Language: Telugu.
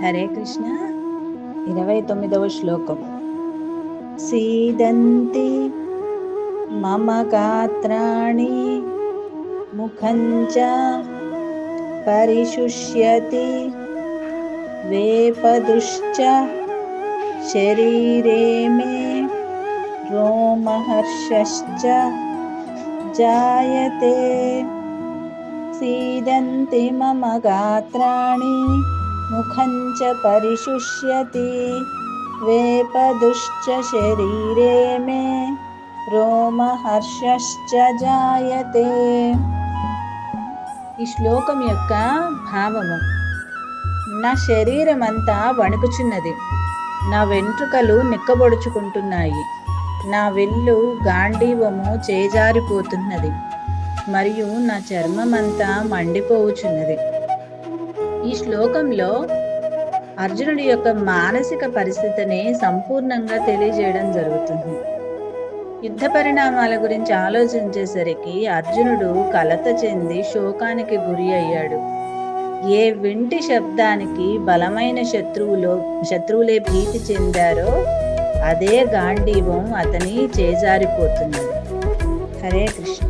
హరే కృష్ణ ఇరవై తొమ్మిదవ శ్లోకం సీదంతి మమ గాత్రాణి ముఖంచ పరిశుష్యతి వేపదుశ్చ శరీరే మే రోమహర్షశ్చ జాయతే सीदन्ति मम गात्राणि मुखं च परिशुष्यति वेपदुश्च शरीरे मे రోమహర్షశ్చ జాయతే ఈ శ్లోకం యొక్క భావము నా శరీరం అంతా వణుకుచున్నది నా వెంట్రుకలు నిక్కబొడుచుకుంటున్నాయి నా వెళ్ళు గాంధీవము చేజారిపోతున్నది మరియు నా చర్మమంతా మండిపోవుచున్నది ఈ శ్లోకంలో అర్జునుడి యొక్క మానసిక పరిస్థితిని సంపూర్ణంగా తెలియజేయడం జరుగుతుంది. యుద్ధ పరిణామాల గురించి ఆలోచించేసరికి అర్జునుడు కలత చెంది శోకానికి గురి అయ్యాడు. ఏ వింటి శబ్దానికి బలమైన శత్రువులో శత్రువులే భీతి చెందారో అదే గాంధీవం అతని చేజారిపోతున్నది. హరే కృష్ణ.